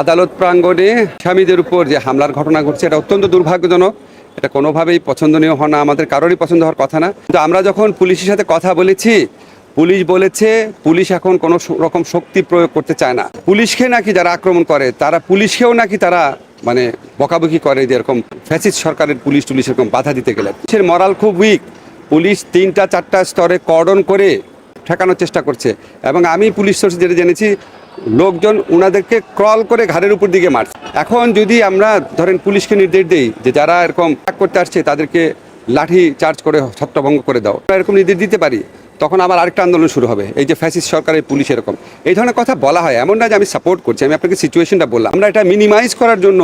আদালত প্রাঙ্গণে স্বামীদের উপর যে হামলার ঘটনা ঘটছে, এটা অত্যন্ত দুর্ভাগ্যজনক। এটা কোনোভাবেই পছন্দনীয় হয় না, আমাদের কারোরই পছন্দ হওয়ার কথা না। কিন্তু আমরা যখন পুলিশের সাথে কথা বলেছি, পুলিশ বলেছে পুলিশ এখন কোনো রকম শক্তি প্রয়োগ করতে চায় না। পুলিশকে নাকি যারা আক্রমণ করে, তারা পুলিশকেও নাকি তারা মানে বকাবকি করে যে এরকম ফ্যাসিস্ট সরকারের পুলিশ টুলিশ এরকম বাধা দিতে গেলে। পুলিশের মরাল খুব উইক পুলিশ তিনটা, চারটা স্তরে কর্ডন করে ঠেকানোর চেষ্টা করছে। এবং আমি পুলিশ সোর্স যেটা জেনেছি, লোকজন ওনাদেরকে ক্রল করে ঘাড়ের উপর দিকে মারছে। এখন যদি আমরা ধরেন পুলিশকে নির্দেশ দিই যে যারা এরকম করতে আসছে, তাদেরকে লাঠি চার্জ করে ছত্রভঙ্গ করে দাও। এরকম নির্দেশ দিতে পারি। তখন আবার আরেকটা আন্দোলন শুরু হবে। এই যে ফ্যাসিস্ট সরকারের পুলিশ এরকম। এই ধরনের কথা বলা হয় এমন না যে আমি সাপোর্ট করছি, আমি আপনাকে সিচুয়েশনটা বললাম। আমরা এটা মিনিমাইজ করার জন্য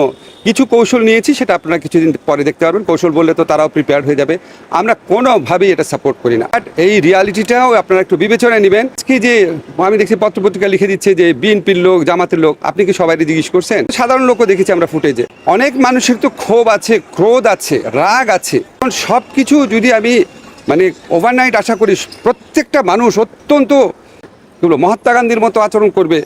কিছু কৌশল নিয়েছি, সেটা আপনারা কিছুদিন পরে দেখতে পারবেন। কৌশল বললে তো তারাও প্রিপেয়ার হয়ে যাবে। আমরা কোনোভাবেই এটা সাপোর্ট করি না। বাট এই রিয়ালিটিটাও আপনারা একটু বিবেচনায় নেবেন। কি যে আমি দেখছি পত্রপত্রিকা লিখে দিচ্ছে যে বিএনপির লোক, জামাতের লোক, আপনি কি সবাই জিজ্ঞেস করছেন? সাধারণ লোকও দেখেছি আমরা ফুটেজে অনেক মানুষের তো ক্ষোভ আছে, ক্রোধ আছে, রাগ আছে। সব কিছু যদি আমি মানে ওভারনাইট আশা করি প্রত্যেকটা মানুষ অত্যন্ত বলব, মহাত্মা গান্ধীর মতো আচরণ করবে।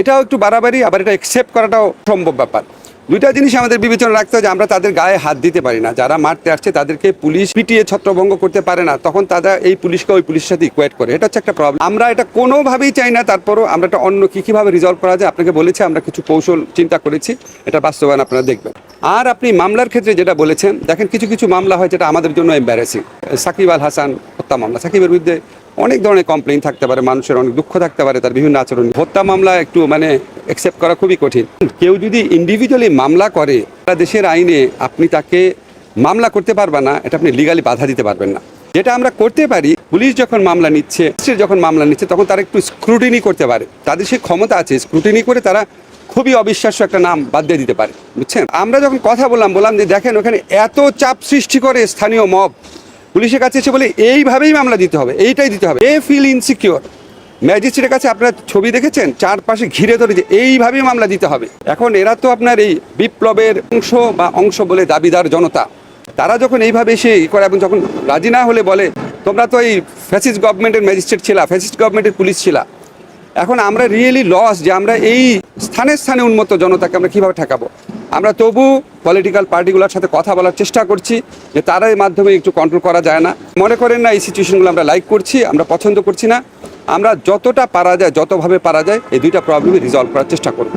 এটাও একটু বাড়াবাড়ি আবার এটা অ্যাকসেপ্ট করাটাও সম্ভব ব্যাপার। দুইটা জিনিস আমাদের বিবেচনা রাখতে হয় যে আমরা তাদের গায়ে হাত দিতে পারি না। যারা মারতে আসছে তাদেরকে পুলিশ পিটিয়ে ছত্রভঙ্গ করতে পারে না। তখন তারা এই পুলিশকে ওই পুলিশের সাথে ইকুয়েট করে। এটা হচ্ছে একটা প্রবলেম আমরা এটা কোনোভাবেই চাই না তারপরও আমরা এটা অন্য কী কীভাবে রিজলভ করা যায় আপনাকে বলেছি আমরা কিছু কৌশল চিন্তা করেছি। এটা বাস্তবায়ন আপনারা দেখবেন। আর আপনি মামলার ক্ষেত্রে যেটা বলেছেন, দেখেন কিছু কিছু মামলা হয় যেটা আমাদের জন্য এম্বারেসিং সাকিব আল হাসান হত্যা মামলা। সাকিবের বিরুদ্ধে অনেক ধরনের কমপ্লেন থাকতে পারে, মানুষের অনেক দুঃখ থাকতে পারে, তার বিভিন্ন আচরণ। হত্যা মামলা একটু মানে অ্যাকসেপ্ট করা খুবই কঠিন। কেউ যদি ইন্ডিভিজুয়ালি মামলা করে দেশের আইনে আপনি তাকে মামলা করতে পারবেন না, এটা আপনি লিগালি বাধা দিতে পারবেন না। যেটা আমরা করতে পারি, পুলিশ যখন মামলা নিচ্ছে যখন মামলা নিচ্ছে, তখন তারা একটু স্ক্রুটিনি করতে পারে। তাদের সেই ক্ষমতা আছে স্ক্রুটিনি করে তারা খুবই অবিশ্বাস্য একটা নাম বাদ দিয়ে দিতে পারে, বুঝছেন? আমরা যখন কথা বললাম বললাম যে দেখেন, ওখানে এত চাপ সৃষ্টি করে স্থানীয় মব। পুলিশের কাছে এসে বলে, এইভাবেই মামলা দিতে হবে, এইটাই দিতে হবে। এ ফিল ইনসিকিওর ম্যাজিস্ট্রেটের কাছে আপনারা ছবি দেখেছেন? চারপাশে ঘিরে ধরে যে এইভাবেই মামলা দিতে হবে। এখন এরা তো আপনার এই বিপ্লবের অংশ বা অংশ বলে দাবিদার জনতা। তারা যখন এইভাবে এসে ই করে এবং যখন রাজি না হলে বলে, তোমরা তো এই ফ্যাসিস্ট গভর্নমেন্টের ম্যাজিস্ট্রেট ছিলা ফ্যাসিস্ট গভর্নমেন্টের পুলিশ ছিলা। এখন আমরা রিয়েলি লস যে আমরা এই স্থানে স্থানে উন্মত্ত জনতাকে আমরা কীভাবে ঠেকাবো? আমরা তবু পলিটিক্যাল পার্টিগুলোর সাথে কথা বলার চেষ্টা করছি যে তার এই মাধ্যমে একটু কন্ট্রোল করা যায় না। মনে করেন না এই সিচুয়েশনগুলো আমরা লাইক করছি, আমরা পছন্দ করছি না। আমরা যতটা পারা যায়, যতভাবে পারা যায়, এই দুইটা প্রবলেমই রিজলভ করার চেষ্টা করব।